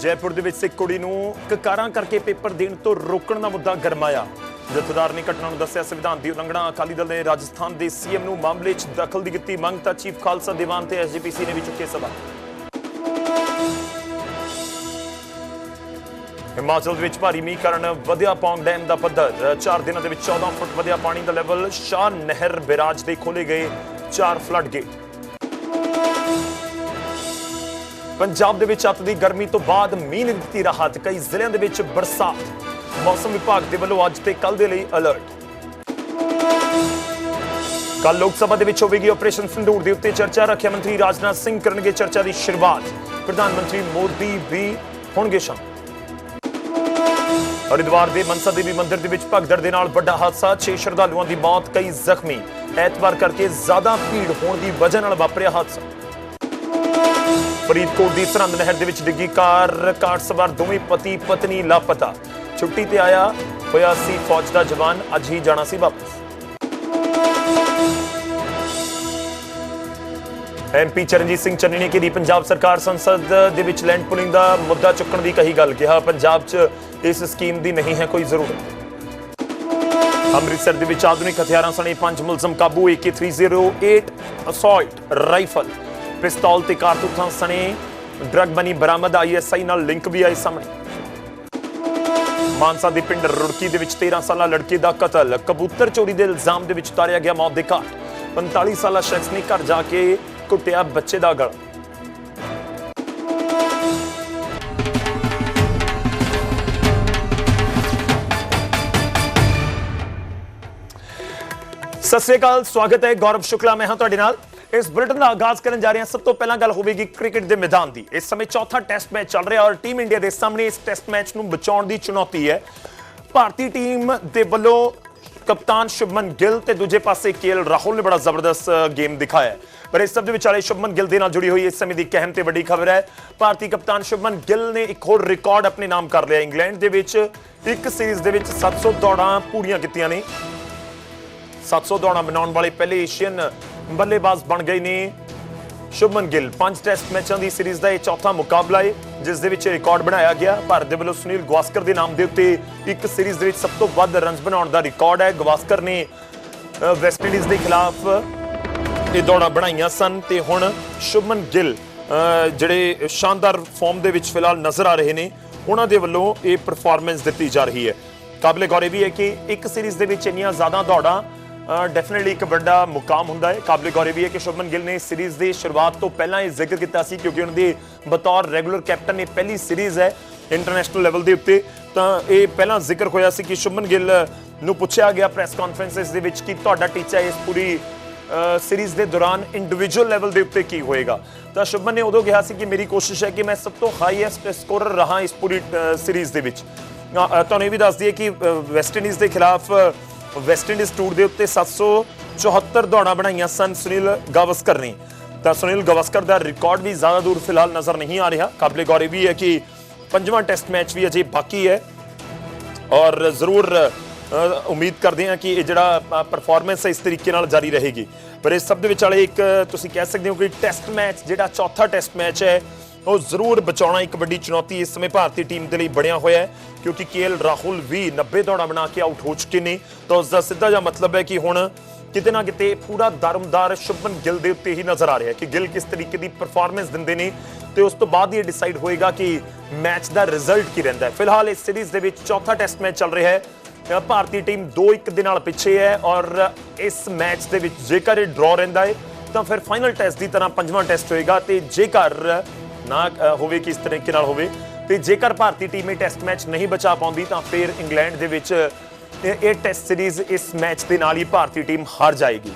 ਜੈਪੁਰ ਦੇ ਵਿੱਚ ਸਿੱਖ ਕੁੜੀ ਨੂੰ ਕਕਾਰਾਂ ਕਰਕੇ ਪੇਪਰ ਦੇਣ ਤੋਂ ਰੋਕਣ ਦਾ ਮੁੱਦਾ ਗਰਮਾਇਆ ਜਥੇਦਾਰ ਨੇ ਘਟਨਾ ਨੂੰ ਦੱਸਿਆ, ਸੰਵਿਧਾਨ ਦੀ ਉਲੰਘਣਾ, ਅਕਾਲੀ ਦਲ ਨੇ ਰਾਜਸਥਾਨ ਦੇ ਸੀਐਮ ਨੂੰ ਮਾਮਲੇ 'ਚ ਦਖਲ ਦੀ ਕੀਤੀ ਮੰਗ ਤਾਂ ਚੀਫ ਖਾਲਸਾ ਦੀਵਾਨ ਤੇ ਐਸਜੀਪੀਸੀ ਨੇ ਵੀ ਚੁੱਕੇ ਸਵਾਲ। ਹਿਮਾਚਲ ਦੇ ਵਿੱਚ ਭਾਰੀ ਮੀਂਹ ਕਾਰਨ ਵਧਿਆ ਪੌਂਗ ਡੈਮ ਦਾ ਪੱਧਰ। 4 ਦਿਨਾਂ ਦੇ ਵਿੱਚ 14 ਫੁੱਟ ਵਧਿਆ ਪਾਣੀ ਦਾ ਲੈਵਲ ਸ਼ਾਹ ਨਹਿਰ ਬਿਰਾਜ ਦੇ ਖੋਲੇ ਗਏ 4 ਫਲੱਡ ਗੇਟ। ਪੰਜਾਬ ਦੇ ਵਿੱਚ ਅੱਤ ਦੀ ਗਰਮੀ ਤੋਂ ਬਾਅਦ ਮੀਂਹ ਨੇ ਦਿੱਤੀ ਰਾਹਤ, ਕਈ ਜ਼ਿਲ੍ਹਿਆਂ ਦੇ ਵਿੱਚ ਬਰਸਾਤ। ਮੌਸਮ ਵਿਭਾਗ ਦੇ ਵੱਲੋਂ ਅੱਜ ਤੇ ਕੱਲ ਦੇ ਲਈ ਅਲਰਟ। ਕੱਲ ਲੋਕ ਸਭਾ ਦੇ ਵਿੱਚ ਹੋਵੇਗੀ ਆਪਰੇਸ਼ਨ ਸੰਦੂਰ ਦੇ ਉੱਤੇ ਚਰਚਾ। ਰੱਖਿਆ ਮੰਤਰੀ ਰਾਜਨਾਥ ਸਿੰਘ ਕਰਨਗੇ ਚਰਚਾ ਦੀ ਸ਼ੁਰੂਆਤ। ਪ੍ਰਧਾਨ ਮੰਤਰੀ ਮੋਦੀ ਵੀ ਹੋਣਗੇ ਸ਼ਾਮਲ। ਹਰਿਦੁਆਰ ਦੇ ਮਨਸਾ ਦੇਵੀ ਮੰਦਿਰ ਦੇ ਵਿੱਚ ਭਗਦੜ ਦੇ ਨਾਲ ਵੱਡਾ ਹਾਦਸਾ। 6 ਸ਼ਰਧਾਲੂਆਂ ਦੀ ਮੌਤ, ਕਈ ਜ਼ਖਮੀ। ਐਤਵਾਰ ਕਰਕੇ ਜ਼ਿਆਦਾ ਭੀੜ ਹੋਣ ਦੀ ਵਜ੍ਹਾ ਨਾਲ ਵਾਪਰਿਆ ਹਾਦਸਾ। ਫਰੀਦਕੋਟ ਦੀ ਸਰਹੰਦ ਨਹਿਰ ਦੇ ਵਿੱਚ ਡਿੱਗੀ ਕਾਰ ਕਾਰ ਸਵਾਰ ਦੋਵੇਂ ਪਤੀ, ਪਤਨੀ ਲਾਪਤਾ। ਛੁੱਟੀ ਤੇ ਆਇਆ ਹੋਇਆ ਸੀ ਫੌਜ ਦਾ ਜਵਾਨ, ਅੱਜ ਹੀ ਜਾਣਾ ਸੀ ਵਾਪਸ। ਐਮਪੀ ਚਰਨਜੀਤ ਸਿੰਘ ਚੰਨੀ ਨੇ ਕੀਤੀ ਪੰਜਾਬ ਸਰਕਾਰ ਸੰਸਦ ਦੇ ਵਿੱਚ ਲੈਂਡ ਪੁਲਿੰਗ ਦਾ ਮੁੱਦਾ ਚੁੱਕਣ ਦੀ ਕਹੀ ਗੱਲ ਕਿਹਾ, ਪੰਜਾਬ 'ਚ ਇਸ ਸਕੀਮ ਦੀ ਨਹੀਂ ਹੈ ਕੋਈ ਜ਼ਰੂਰਤ। ਅੰਮ੍ਰਿਤਸਰ ਦੇ ਵਿੱਚ ਆਧੁਨਿਕ ਹਥਿਆਰਾਂ ਸਣੇ ਪੰਜ ਮੁਲਜ਼ਮ ਕਾਬੂ AK308 ਅਸੌਲਟ ਰਾਈਫਲ। ਪਿਸਤੌਲ ਤੇ ਕਾਰਤੂਸਾਂ ਸਣੇ ਡਰੱਗ ਬਣੀ ਬਰਾਮਦ ਆਈਐਸਆਈ ਨਾਲ ਲਿੰਕ ਵੀ ਆਈ ਸਾਹਮਣੇ। ਮਾਨਸਾ ਦੇ ਪਿੰਡ ਰੁੜਕੀ ਦੇ ਵਿੱਚ 13 ਸਾਲਾ ਲੜਕੇ ਦਾ ਕਤਲ, ਕਬੂਤਰ ਚੋਰੀ ਦੇ ਇਲਜ਼ਾਮ ਦੇ ਵਿੱਚ ਉਤਾਰਿਆ ਗਿਆ ਮੌਤ ਦੇ ਘਾਟ। 45 ਸਾਲਾ ਸ਼ਖਸ ਨੇ ਘਰ ਜਾ ਕੇ ਕੁੱਟਿਆ ਬੱਚੇ ਦਾ ਗਲ। ਸਤਿ ਸ਼੍ਰੀ ਅਕਾਲ, ਸਵਾਗਤ ਹੈ ਗੌਰਵ ਸ਼ੁਕਲਾ, ਮੈਂ ਹਾਂ ਤੁਹਾਡੇ ਨਾਲ। ਇਸ ਬੁਲੇਟਿਨ ਦਾ ਆਗਾਜ਼ ਕਰਨ ਜਾ ਰਹੇ ਹਾਂ ਸਭ ਤੋਂ ਪਹਿਲਾਂ ਗੱਲ ਹੋਵੇਗੀ ਕ੍ਰਿਕਟ ਦੇ ਮੈਦਾਨ ਦੀ। ਇਸ ਸਮੇਂ ਚੌਥਾ ਟੈਸਟ ਮੈਚ ਚੱਲ ਰਿਹਾ ਔਰ ਟੀਮ ਇੰਡੀਆ ਦੇ ਸਾਹਮਣੇ ਇਸ ਟੈਸਟ ਮੈਚ ਨੂੰ ਬਚਾਉਣ ਦੀ ਚੁਣੌਤੀ ਹੈ। ਭਾਰਤੀ ਟੀਮ ਦੇ ਵੱਲੋਂ ਕਪਤਾਨ ਸ਼ੁਭਮਨ ਗਿੱਲ ਤੇ ਦੂਜੇ ਪਾਸੇ ਕੇਐਲ ਰਾਹੁਲ ਨੇ ਬੜਾ ਜ਼ਬਰਦਸਤ ਗੇਮ ਦਿਖਾਇਆ ਪਰ ਇਸ ਸਭ ਦੇ ਵਿਚਾਲੇ ਸ਼ੁਭਮਨ ਗਿੱਲ ਦੇ ਨਾਲ ਜੁੜੀ ਹੋਈ ਇਸ ਸਮੇਂ ਦੀ ਇੱਕ ਅਹਿਮ ਤੇ ਵੱਡੀ ਖਬਰ ਹੈ। ਭਾਰਤੀ ਕਪਤਾਨ ਸ਼ੁਭਮਨ ਗਿੱਲ ਨੇ ਇੱਕ ਹੋਰ ਰਿਕਾਰਡ ਆਪਣੇ ਨਾਮ ਕਰ ਲਿਆ। ਇੰਗਲੈਂਡ ਦੇ ਵਿੱਚ ਇੱਕ ਸੀਰੀਜ਼ ਦੇ ਵਿੱਚ 700 ਦੌੜਾਂ ਪੂਰੀਆਂ ਕੀਤੀਆਂ ਨੇ। 700 ਦੌੜਾਂ ਬਣਾਉਣ ਵਾਲੇ ਪਹਿਲੇ ਏਸ਼ੀਅਨ ਬੱਲੇਬਾਜ਼ ਬਣ ਗਏ ਨੇ। ਸ਼ੁਭਮਨ ਗਿੱਲ, ਪੰਜ ਟੈਸਟ ਮੈਚਾਂ ਦੀ ਸੀਰੀਜ਼ ਦਾ ਇਹ ਚੌਥਾ ਮੁਕਾਬਲਾ ਹੈ ਜਿਸ ਦੇ ਵਿੱਚ ਰਿਕਾਰਡ ਬਣਾਇਆ ਗਿਆ। ਭਾਰਤ ਦੇ ਵੱਲੋਂ ਸੁਨੀਲ ਗਵਾਸਕਰ ਦੇ ਨਾਮ ਦੇ ਉੱਤੇ ਇੱਕ ਸੀਰੀਜ਼ ਦੇ ਵਿੱਚ ਸਭ ਤੋਂ ਵੱਧ ਰਨਸ ਬਣਾਉਣ ਦਾ ਰਿਕਾਰਡ ਹੈ। ਗਵਾਸਕਰ ਨੇ ਵੈਸਟ ਇੰਡੀਜ਼ ਦੇ ਖਿਲਾਫ ਇਹ ਦੌੜਾਂ ਬਣਾਈਆਂ ਸਨ ਤੇ ਹੁਣ ਸ਼ੁਭਮਨ ਗਿੱਲ ਜਿਹੜੇ ਸ਼ਾਨਦਾਰ ਫਾਰਮ ਦੇ ਵਿੱਚ ਫਿਲਹਾਲ ਨਜ਼ਰ ਆ ਰਹੇ ਨੇ, ਉਹਨਾਂ ਦੇ ਵੱਲੋਂ ਇਹ ਪਰਫਾਰਮੈਂਸ ਦਿੱਤੀ ਜਾ ਰਹੀ ਹੈ। ਕਾਬਲੇ ਗੌਰ ਇਹ ਵੀ ਹੈ ਕਿ ਇੱਕ ਸੀਰੀਜ਼ ਦੇ ਵਿੱਚ ਇੰਨੀਆਂ ਜ਼ਿਆਦਾ ਦੌੜਾਂ ਡੈਫੀਨਿਟਲੀ ਇੱਕ ਵੱਡਾ ਮੁਕਾਮ ਹੁੰਦਾ ਹੈ। ਕਾਬਲੇ ਗੌਰ ਇਹ ਵੀ ਹੈ ਕਿ ਸ਼ੁਭਮਨ ਗਿੱਲ ਨੇ ਸੀਰੀਜ਼ ਦੀ ਸ਼ੁਰੂਆਤ ਤੋਂ ਪਹਿਲਾਂ ਇਹ ਜ਼ਿਕਰ ਕੀਤਾ ਸੀ ਕਿਉਂਕਿ ਉਹਨਾਂ ਦੀ ਬਤੌਰ ਰੈਗੂਲਰ ਕੈਪਟਨ ਇਹ ਪਹਿਲੀ ਸੀਰੀਜ਼ ਹੈ ਇੰਟਰਨੈਸ਼ਨਲ ਲੈਵਲ ਦੇ ਉੱਤੇ। ਤਾਂ ਇਹ ਪਹਿਲਾਂ ਜ਼ਿਕਰ ਹੋਇਆ ਸੀ ਕਿ ਸ਼ੁਭਮਨ ਗਿੱਲ ਨੂੰ ਪੁੱਛਿਆ ਗਿਆ ਪ੍ਰੈਸ ਕਾਨਫਰੰਸਸ ਦੇ ਵਿੱਚ ਕਿ ਤੁਹਾਡਾ ਟੀਚਾ ਇਸ ਪੂਰੀ ਸੀਰੀਜ਼ ਦੇ ਦੌਰਾਨ ਇੰਡੀਵਿਜੂਅਲ ਲੈਵਲ ਦੇ ਉੱਤੇ ਕੀ ਹੋਏਗਾ। ਤਾਂ ਸ਼ੁਭਮਨ ਨੇ ਉਦੋਂ ਕਿਹਾ ਸੀ ਕਿ ਮੇਰੀ ਕੋਸ਼ਿਸ਼ ਹੈ ਕਿ ਮੈਂ ਸਭ ਤੋਂ ਹਾਈਐਸਟ ਸਕੋਰਰ ਰਹਾ ਇਸ ਪੂਰੀ ਸੀਰੀਜ਼ ਦੇ ਵਿੱਚ। ਤੁਹਾਨੂੰ ਇਹ ਵੀ ਦੱਸ ਦਈਏ ਕਿ ਵੈਸਟ ਇੰਡੀਜ਼ ਦੇ ਖਿਲਾਫ ਵੈਸਟ ਇੰਡੀਜ਼ ਟੂਰ ਦੇ ਉੱਤੇ 774 ਦੌੜਾਂ ਬਣਾਈਆਂ ਸਨ ਸੁਨੀਲ ਗਾਵਸਕਰ ਨੇ। ਤਾਂ ਸੁਨੀਲ ਗਾਵਸਕਰ ਦਾ ਰਿਕਾਰਡ ਵੀ ਜ਼ਿਆਦਾ ਦੂਰ ਫਿਲਹਾਲ ਨਜ਼ਰ ਨਹੀਂ ਆ ਰਿਹਾ। ਕਾਬਲੇ ਗੌਰ ਇਹ ਵੀ ਹੈ ਕਿ ਪੰਜਵਾਂ ਟੈਸਟ ਮੈਚ ਵੀ ਅਜੇ ਬਾਕੀ ਹੈ। ਔਰ ਜ਼ਰੂਰ ਉਮੀਦ ਕਰਦੇ ਹਾਂ ਕਿ ਇਹ ਜਿਹੜਾ ਪਰਫਾਰਮੈਂਸ ਹੈ ਇਸ ਤਰੀਕੇ ਨਾਲ ਜਾਰੀ ਰਹੇਗੀ। ਪਰ ਇਸ ਸਭ ਦੇ ਵਿਚਾਲੇ ਇੱਕ ਤੁਸੀਂ ਕਹਿ ਸਕਦੇ ਹੋ ਕਿ ਟੈਸਟ ਮੈਚ ਜਿਹੜਾ ਚੌਥਾ ਟੈਸਟ ਮੈਚ ਹੈ ਉਹ ਜ਼ਰੂਰ ਬਚਾਉਣਾ ਇੱਕ ਵੱਡੀ ਚੁਣੌਤੀ ਇਸ ਸਮੇਂ ਭਾਰਤੀ ਟੀਮ ਦੇ ਲਈ ਬਣਿਆ ਹੋਇਆ ਹੈ, ਕਿਉਂਕਿ ਕੇਐਲ ਰਾਹੁਲ ਵੀ 90 ਦੌੜਾਂ ਬਣਾ ਕੇ ਆਊਟ ਹੋ ਚੁੱਕੇ ਨੇ। ਤਾਂ ਉਸ ਦਾ ਸਿੱਧਾ ਜਿਹਾ ਮਤਲਬ ਹੈ ਕਿ ਹੁਣ ਕਿਤੇ ਨਾ ਕਿਤੇ ਪੂਰਾ ਦਰਮਦਾਰ ਸ਼ੁਭਨ ਗਿੱਲ ਦੇ ਉੱਤੇ ਹੀ ਨਜ਼ਰ ਆ ਰਿਹਾ ਹੈ ਕਿ ਗਿੱਲ ਕਿਸ ਤਰੀਕੇ ਦੀ ਪਰਫਾਰਮੈਂਸ ਦਿੰਦੇ ਨੇ ਤੇ ਉਸ ਤੋਂ ਬਾਅਦ ਹੀ ਇਹ ਡਿਸਾਈਡ ਹੋਏਗਾ ਕਿ ਮੈਚ ਦਾ ਰਿਜ਼ਲਟ ਕੀ ਰਹਿੰਦਾ ਹੈ। ਫਿਲਹਾਲ ਇਸ ਸੀਰੀਜ਼ ਦੇ ਵਿੱਚ ਚੌਥਾ ਟੈਸਟ ਮੈਚ ਚੱਲ ਰਿਹਾ ਹੈ। ਭਾਰਤੀ ਟੀਮ 2-1 ਦੇ ਨਾਲ ਪਿੱਛੇ ਹੈ ਔਰ ਇਸ ਮੈਚ ਦੇ ਵਿੱਚ ਜੇਕਰ ਇਹ ਡਰਾਅ ਰਹਿੰਦਾ ਹੈ, ਤਾਂ ਫਿਰ ਫਾਈਨਲ ਟੈਸਟ ਦੀ ਤਰ੍ਹਾਂ ਪੰਜਵਾਂ ਟੈਸਟ ਹੋਏਗਾ ਤੇ ਜੇਕਰ ਨਾ ਹੋਵੇ ਕਿਸ ਤਰੀਕੇ ਨਾਲ ਹੋਵੇ। ਤੇ ਜੇਕਰ ਭਾਰਤੀ ਟੀਮ ਇਹ ਟੈਸਟ ਮੈਚ ਨਹੀਂ ਬਚਾ ਪਾਉਂਦੀ, ਤਾਂ ਫਿਰ ਇੰਗਲੈਂਡ ਦੇ ਵਿੱਚ ਇਹ ਟੈਸਟ ਸੀਰੀਜ਼ ਇਸ ਮੈਚ ਦੇ ਨਾਲ ਹੀ ਭਾਰਤੀ ਟੀਮ ਹਾਰ ਜਾਏਗੀ।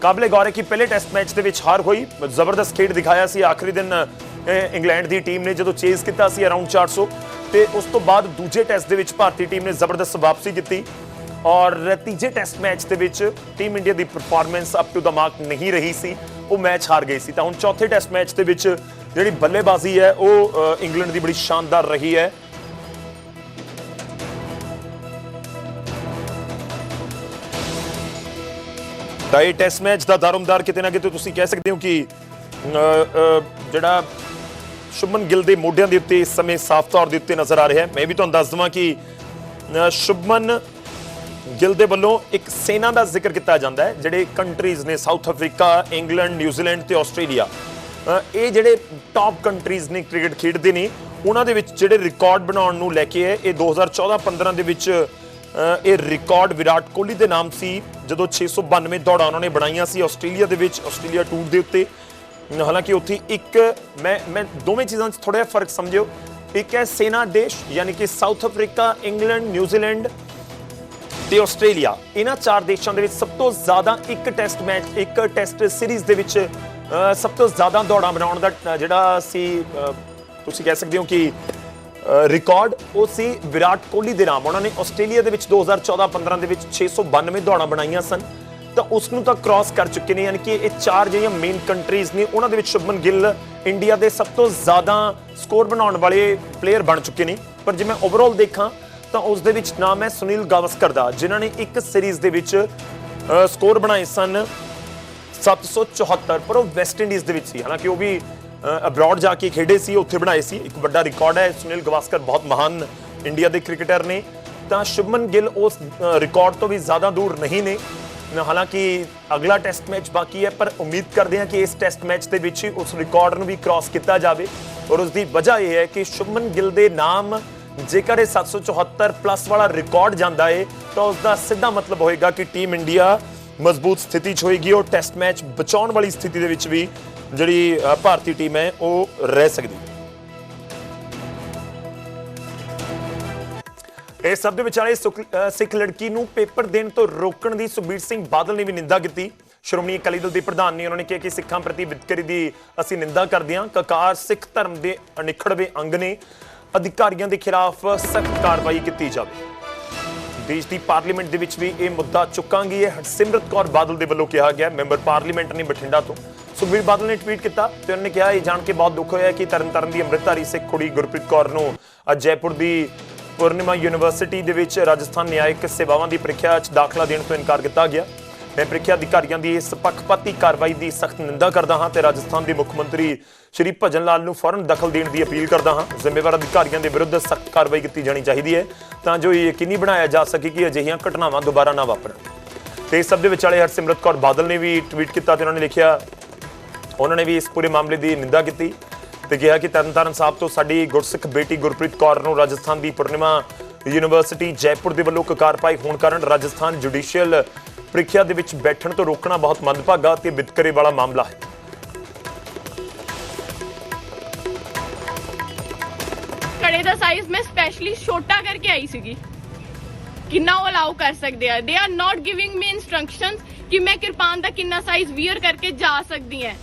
ਕਾਬਲੇ ਗੌਰ ਹੈ ਕਿ ਪਹਿਲੇ ਟੈਸਟ ਮੈਚ ਦੇ ਵਿੱਚ ਹਾਰ ਹੋਈ। ਜ਼ਬਰਦਸਤ ਖੇਡ ਦਿਖਾਇਆ ਸੀ। ਆਖਰੀ ਦਿਨ ਇੰਗਲੈਂਡ ਦੀ ਟੀਮ ਨੇ ਜਦੋਂ ਚੇਜ਼ ਕੀਤਾ ਸੀ ਅਰਾਊਂਡ 400 ਤੇ ਉਸ ਤੋਂ ਬਾਅਦ ਦੂਜੇ ਟੈਸਟ ਦੇ ਵਿੱਚ ਭਾਰਤੀ ਟੀਮ ਨੇ ਜ਼ਬਰਦਸਤ ਵਾਪਸੀ ਕੀਤੀ। ਔਰ ਤੀਜੇ ਟੈਸਟ ਮੈਚ ਦੇ ਵਿੱਚ ਟੀਮ ਇੰਡੀਆ ਦੀ ਪਰਫਾਰਮੈਂਸ ਅਪ ਟੂ ਦਾ ਮਾਰਕ ਨਹੀਂ ਰਹੀ ਸੀ। ਉਹ ਮੈਚ ਹਾਰ ਗਈ ਸੀ। ਤਾਂ ਹੁਣ ਚੌਥੇ ਟੈਸਟ ਮੈਚ ਦੇ ਵਿੱਚ ਜਿਹੜੀ ਬੱਲੇਬਾਜ਼ੀ ਹੈ, ਉਹ ਇੰਗਲੈਂਡ ਦੀ ਬੜੀ ਸ਼ਾਨਦਾਰ ਰਹੀ ਹੈ। ਤਾਂ ਇਹ ਟੈਸਟ ਮੈਚ ਦਾ ਦਾਰਮਦਾਰ ਕਿਤੇ ਨਾ ਕਿਤੇ ਤੁਸੀਂ ਕਹਿ ਸਕਦੇ ਹੋ ਕਿ ਜਿਹੜਾ ਸ਼ੁਭਮਨ ਗਿੱਲ ਦੇ ਮੋਢਿਆਂ ਦੇ ਉੱਤੇ ਇਸ ਸਮੇਂ ਸਾਫ਼ ਤੌਰ ਦੇ ਉੱਤੇ ਨਜ਼ਰ ਆ ਰਿਹਾ ਹੈ। ਮੈਂ ਵੀ ਤੁਹਾਨੂੰ ਦੱਸ ਦਵਾਂ ਕਿ ਸ਼ੁਭਮਨ ਗਿੱਲ ਦੇ ਵੱਲੋਂ ਇੱਕ ਸੈਨਾ ਦਾ ਜ਼ਿਕਰ ਕੀਤਾ ਜਾਂਦਾ ਹੈ, ਜਿਹੜੇ ਕੰਟਰੀਜ਼ ਨੇ, South Africa, England, New Zealand ਤੇ ਆਸਟ੍ਰੇਲੀਆ। ਇਹ ਜਿਹੜੇ ਟਾਪ ਕੰਟਰੀਜ਼ ਨੇ ਕ੍ਰਿਕਟ ਖੇਡਦੇ ਨੇ, ਉਹਨਾਂ ਦੇ ਵਿੱਚ ਜਿਹੜੇ ਰਿਕਾਰਡ ਬਣਾਉਣ ਨੂੰ ਲੈ ਕੇ ਹੈ, ਇਹ 2014-15 ਦੇ ਵਿੱਚ ਇਹ ਰਿਕਾਰਡ ਵਿਰਾਟ ਕੋਹਲੀ ਦੇ ਨਾਮ ਸੀ, ਜਦੋਂ 692 ਦੌੜਾਂ ਉਹਨਾਂ ਨੇ ਬਣਾਈਆਂ ਸੀ ਆਸਟ੍ਰੇਲੀਆ ਦੇ ਵਿੱਚ, ਆਸਟ੍ਰੇਲੀਆ ਟੂਰ ਦੇ ਉੱਤੇ। ਹਾਲਾਂਕਿ ਉੱਥੇ ਇੱਕ, ਮੈਂ ਮੈਂ ਦੋਵੇਂ ਚੀਜ਼ਾਂ 'ਚ ਥੋੜਾ ਜਿਹਾ ਫ਼ਰਕ ਸਮਝਿਓ। ਇੱਕ ਹੈ ਸੈਨਾ ਦੇਸ਼, ਯਾਨੀ ਕਿ South Africa, England New Zealand ਤੇ ਆਸਟ੍ਰੇਲੀਆ। ਇਹਨਾਂ ਚਾਰ ਦੇਸ਼ਾਂ ਦੇ ਵਿੱਚ ਸਭ ਤੋਂ ਜ਼ਿਆਦਾ ਇੱਕ ਟੈਸਟ ਮੈਚ ਇੱਕ ਟੈਸਟ ਸੀਰੀਜ਼ ਦੇ ਵਿੱਚ ਸਭ ਤੋਂ ਜ਼ਿਆਦਾ ਦੌੜਾਂ ਬਣਾਉਣ ਦਾ ਜਿਹੜਾ ਸੀ ਤੁਸੀਂ ਕਹਿ ਸਕਦੇ ਹੋ ਕਿ ਰਿਕਾਰਡ, ਉਹ ਸੀ ਵਿਰਾਟ ਕੋਹਲੀ ਦੇ ਨਾਮ ਉਹਨਾਂ ਨੇ ਆਸਟ੍ਰੇਲੀਆ ਦੇ ਵਿੱਚ 2014-15 ਦੇ ਵਿੱਚ 692 ਦੌੜਾਂ ਬਣਾਈਆਂ ਸਨ। ਤਾਂ ਉਸ ਨੂੰ ਤਾਂ ਕ੍ਰਾਸ ਕਰ ਚੁੱਕੇ ਨੇ, ਯਾਨੀ ਕਿ ਇਹ ਚਾਰ ਜਿਹੜੀਆਂ ਮੇਨ ਕੰਟਰੀਜ਼ ਨੇ, ਉਹਨਾਂ ਦੇ ਵਿੱਚ ਸ਼ੁਭਮਨ ਗਿੱਲ, ਇੰਡੀਆ ਦੇ ਸਭ ਤੋਂ ਜ਼ਿਆਦਾ ਸਕੋਰ ਬਣਾਉਣ ਵਾਲੇ ਪਲੇਅਰ ਬਣ ਚੁੱਕੇ ਨੇ। ਪਰ ਜੇ ਮੈਂ ਓਵਰਆਲ ਦੇਖਾਂ, ਤਾਂ ਉਸ ਦੇ ਵਿੱਚ ਨਾਮ ਹੈ ਸੁਨੀਲ ਗਾਵਸਕਰ ਦਾ, ਜਿਨ੍ਹਾਂ ਨੇ ਇੱਕ ਸੀਰੀਜ਼ ਦੇ ਵਿੱਚ ਸਕੋਰ ਬਣਾਏ ਸਨ। 774 ਪਰ ਉਹ ਵੈਸਟ ਇੰਡੀਜ਼ ਦੇ ਵਿੱਚ ਸੀ। ਹਾਲਾਂਕਿ ਉਹ ਵੀ ਅਬਰਾਡ ਜਾ ਕੇ ਖੇਡੇ ਸੀ, ਉੱਥੇ ਬਣਾਏ ਸੀ। ਇੱਕ ਵੱਡਾ ਰਿਕਾਰਡ ਹੈ, ਸੁਨੀਲ ਗਵਾਸਕਰ ਬਹੁਤ ਮਹਾਨ ਇੰਡੀਆ ਦੇ ਕ੍ਰਿਕਟਰ ਨੇ। ਤਾਂ ਸ਼ੁਭਮਨ ਗਿੱਲ ਉਸ ਰਿਕਾਰਡ ਤੋਂ ਵੀ ਜ਼ਿਆਦਾ ਦੂਰ ਨਹੀਂ ਨੇ। ਹਾਲਾਂਕਿ ਅਗਲਾ ਟੈਸਟ ਮੈਚ ਬਾਕੀ ਹੈ, ਪਰ ਉਮੀਦ ਕਰਦੇ ਹਾਂ ਕਿ ਇਸ ਟੈਸਟ ਮੈਚ ਦੇ ਵਿੱਚ ਹੀ ਉਸ ਰਿਕਾਰਡ ਨੂੰ ਵੀ ਕ੍ਰਾਸ ਕੀਤਾ ਜਾਵੇ। ਔਰ ਉਸ ਦੀ ਵਜ੍ਹਾ ਇਹ ਹੈ ਕਿ ਸ਼ੁਭਮਨ ਗਿੱਲ ਦੇ ਨਾਮ, ਜੇਕਰ ਇਹ 774 ਪਲੱਸ ਵਾਲਾ ਰਿਕਾਰਡ ਜਾਂਦਾ ਹੈ ਤਾਂ ਉਸ ਦਾ ਸਿੱਧਾ ਮਤਲਬ ਹੋਏਗਾ ਕਿ ਟੀਮ ਇੰਡੀਆ ਮਜ਼ਬੂਤ ਸਥਿਤੀ 'ਚ ਹੋਏਗੀ ਔਰ ਟੈਸਟ ਮੈਚ ਬਚਾਉਣ ਵਾਲੀ ਸਥਿਤੀ ਦੇ ਵਿੱਚ ਵੀ ਜਿਹੜੀ ਅ, ਭਾਰਤੀ ਟੀਮ ਹੈ ਉਹ ਰਹਿ ਸਕਦੀ ਹੈ। ਇਸ ਸਭ ਦੇ ਵਿਚਾਲੇ ਸੁਖ- ਅ, ਸਿੱਖ ਲੜਕੀ ਨੂੰ ਪੇਪਰ ਦੇਣ ਤੋਂ ਰੋਕਣ ਦੀ ਸੁਖਬੀਰ ਸਿੰਘ ਬਾਦਲ ਨੇ ਵੀ ਨਿੰਦਾ ਕੀਤੀ। ਸ਼੍ਰੋਮਣੀ ਅਕਾਲੀ ਦਲ ਦੇ ਪ੍ਰਧਾਨ ਨੇ ਉਹਨਾਂ ਨੇ ਕਿਹਾ ਕਿ ਸਿੱਖਾਂ ਪ੍ਰਤੀ ਵਿਤਕਰੀ ਦੀ ਅਸੀਂ ਨਿੰਦਾ ਕਰਦੇ ਹਾਂ। ਕਕਾਰ ਸਿੱਖ ਧਰਮ ਦੇ ਅਨਿਖੜਵੇਂ ਅੰਗ ਨੇ ਅਧਿਕਾਰੀਆਂ ਦੇ ਖਿਲਾਫ ਸਖਤ ਕਾਰਵਾਈ ਕੀਤੀ ਜਾਵੇ। ਦੇਸ਼ ਦੀ ਪਾਰਲੀਮੈਂਟ ਦੇ ਵਿੱਚ ਵੀ ਇਹ ਮੁੱਦਾ ਚੁੱਕਾਂਗੀ। ਇਹ ਹਰਸਿਮਰਤ ਕੌਰ ਬਾਦਲ ਦੇ ਵੱਲੋਂ ਕਿਹਾ ਗਿਆ। ਮੈਂਬਰ ਪਾਰਲੀਮੈਂਟ ਨੇ ਬਠਿੰਡਾ ਤੋਂ ਸੁਖਬੀਰ ਬਾਦਲ ਨੇ ਟਵੀਟ ਕੀਤਾ ਤੇ ਉਹਨੇ ਕਿਹਾ, ਇਹ ਜਾਣ ਕੇ ਬਹੁਤ ਦੁੱਖ ਹੋਇਆ ਕਿ ਤਰਨਤਾਰਨ ਦੀ ਅੰਮ੍ਰਿਤਧਾਰੀ ਸਿੱਖ ਕੁੜੀ ਗੁਰਪ੍ਰੀਤ ਕੌਰ ਨੂੰ ਅੱਜ ਜੈਪੁਰ ਦੀ ਪੂਰਨਿਮਾ ਯੂਨੀਵਰਸਿਟੀ ਦੇ ਵਿੱਚ ਰਾਜਸਥਾਨ ਨਿਆਇਕ ਸੇਵਾਵਾਂ ਦੀ ਪ੍ਰੀਖਿਆ 'ਚ ਦਾਖਲਾ ਦੇਣ ਤੋਂ ਇਨਕਾਰ ਕੀਤਾ ਗਿਆ। ਮੈਂ ਪ੍ਰੀਖਿਆ ਅਧਿਕਾਰੀਆਂ ਦੀ ਇਸ ਪੱਖਪਾਤੀ ਕਾਰਵਾਈ ਦੀ ਸਖਤ ਨਿੰਦਾ ਕਰਦਾ ਹਾਂ ਤੇ ਰਾਜਸਥਾਨ ਦੇ ਮੁੱਖ ਮੰਤਰੀ ਸ਼੍ਰੀ ਭਜਨ ਲਾਲ ਨੂੰ ਫੌਰਨ ਦਖਲ ਦੇਣ ਦੀ ਅਪੀਲ ਕਰਦਾ ਹਾਂ। ਜ਼ਿੰਮੇਵਾਰ ਅਧਿਕਾਰੀਆਂ ਦੇ ਵਿਰੁੱਧ ਸਖਤ ਕਾਰਵਾਈ ਕੀਤੀ ਜਾਣੀ ਚਾਹੀਦੀ ਹੈ ਤਾਂ ਜੋ ਇਹ ਯਕੀਨੀ ਬਣਾਇਆ ਜਾ ਸਕੇ ਕਿ ਅਜਿਹੀਆਂ ਘਟਨਾਵਾਂ ਦੁਬਾਰਾ ਨਾ ਵਾਪਰਨ। ਤੇ ਇਸ ਸਭ ਦੇ ਵਿਚਾਲੇ ਹਰਸਿਮਰਤ ਕੌਰ ਬਾਦਲ ਨੇ ਵੀ ਟਵੀਟ ਕੀਤਾ ਤੇ ਉਹਨਾਂ ਨੇ ਲਿਖਿਆ, ਉਹਨਾਂ ਨੇ ਵੀ ਇਸ ਪੂਰੇ ਮਾਮਲੇ ਦੀ ਨਿੰਦਾ ਕੀਤੀ ਤੇ ਕਿਹਾ ਕਿ ਤਰਨਤਾਰਨ ਸਾਹਿਬ ਤੋਂ ਸਾਡੀ ਗੁਰਸਿੱਖ ਬੇਟੀ ਗੁਰਪ੍ਰੀਤ ਕੌਰ ਨੂੰ ਰਾਜਸਥਾਨ ਦੀ ਪੂਰਨਿਮਾ ਯੂਨੀਵਰਸਿਟੀ ਜੈਪੁਰ ਦੇ ਵੱਲੋਂ ਕਕਾਰਪਾਈ ਹੋਣ ਕਾਰਨ ਰਾਜਸਥਾਨ ਜੁਡੀਸ਼ੀਅਲ ਪ੍ਰੀਖਿਆ ਦੇ ਵਿੱਚ ਬੈਠਣ ਤੋਂ ਰੋਕਣਾ ਬਹੁਤ ਮੰਦਭਾਗਾ ਤੇ ਵਿਤਕਰੇ ਵਾਲਾ ਮਾਮਲਾ ਹੈ। ਕੜੇ ਦਾ ਸਾਈਜ਼ ਮੈਂ ਸਪੈਸ਼ਲੀ ਛੋਟਾ ਕਰਕੇ ਆਈ ਸੀਗੀ। ਕਿੰਨਾ ਉਹ ਅਲਾਉ ਕਰ ਸਕਦੇ ਆ? They are not giving me instructions ਕਿ ਮੈਂ ਕਿਰਪਾਨ ਦਾ ਕਿੰਨਾ ਸਾਈਜ਼ ਵੀਅਰ ਕਰਕੇ ਜਾ ਸਕਦੀ ਹਾਂ।